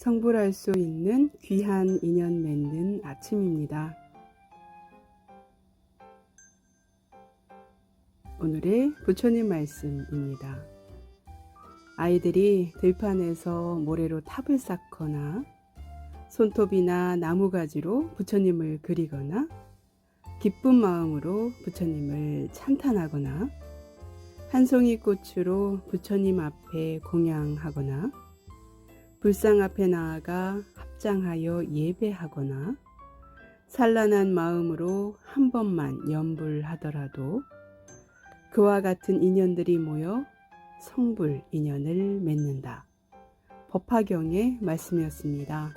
성불할 수 있는 귀한 인연 맺는 아침입니다. 오늘의 부처님 말씀입니다. 아이들이 들판에서 모래로 탑을 쌓거나 손톱이나 나무가지로 부처님을 그리거나 기쁜 마음으로 부처님을 찬탄하거나 한 송이 꽃으로 부처님 앞에 공양하거나 불상 앞에 나아가 합장하여 예배하거나 산란한 마음으로 한 번만 연불하더라도 그와 같은 인연들이 모여 성불 인연을 맺는다. 법화경의 말씀이었습니다.